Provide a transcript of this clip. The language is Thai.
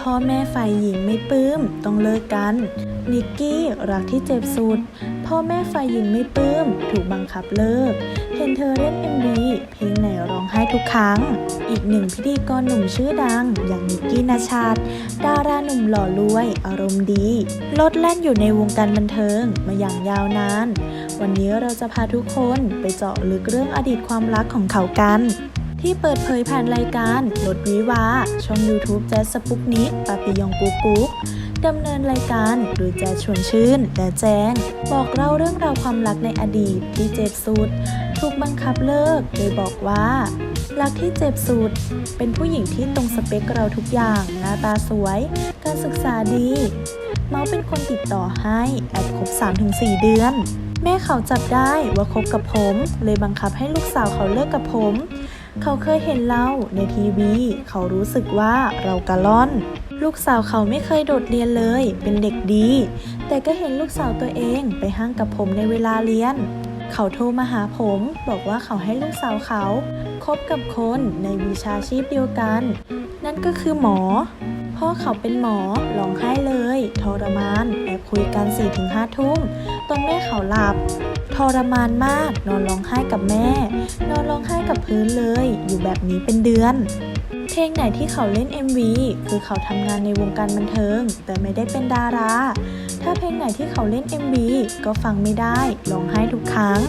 พ่อแม่ฝ่ายหญิงไม่ปลื้มต้องเลิกกัน นิกกี้รักที่เจ็บสุด พ่อแม่ฝ่ายหญิงไม่ปลื้มถูกบังคับเลิก เห็นเธอเล่นเอ็ม MV เพลงไหนร้องไห้ทุกครั้ง อีกหนึ่งพิธีกรหนุ่มชื่อดัง อย่างนิกกี้นาชาติดาราหนุ่มหล่อรวย อารมณ์ดีลดแล่นอยู่ในวงการบันเทิงมาอย่างยาวนาน วันนี้เราจะพาทุกคนไปเจาะลึกเรื่องอดีตความรักของเขากัน ที่เปิดเผยผ่านรายการรถวิวา ช่อง YouTube แจ๊สสปุกนิกปาปิยองกุ๊กกุ๊กดำเนินรายการโดยแจ๊ชวนชื่น และแจงบอกเล่าเรื่องราวความรักในอดีตที่เจ็บสุด ถูกบังคับเลิกโดยบอกว่า รักที่เจ็บสุด เป็นผู้หญิงที่ตรงสเปคเราทุกอย่างหน้าตาสวย การศึกษาดี เมาส์เป็นคนติดต่อให้แอบคบ 3-4 เดือนแม่เขาจับได้ว่าคบกับผม เลยบังคับให้ลูกสาวเขาเลิกกับผม เขาเคยเห็นเราในทีวี เขารู้สึกว่าเรากะล่อน ลูกสาวเขาไม่เคยโดดเรียนเลย เป็นเด็กดี แต่ก็เห็นลูกสาวตัวเองไปห้างกับผมในเวลาเรียน เขาโทรมาหาผม บอกว่าเขาให้ลูกสาวเขาคบกับคนในวิชาชีพเดียวกัน นั่นก็คือหมอพ่อเขาเป็นหมอร้องไห้เลย ทรมาน แอบคุยกัน4-5ทุ่มตอนแม่เขาหลับ ทรมานมาก นอนร้องไห้กับแม่ นอนร้องไห้กับพื้นเลย อยู่แบบนี้เป็นเดือน เพลงไหนที่เขาเล่น MV คือเขาทำงานในวงการบันเทิง แต่ไม่ได้เป็นดารา ถ้าเพลงไหนที่เขาเล่น MV ก็ฟังไม่ได้ร้องไห้ทุกครั้ง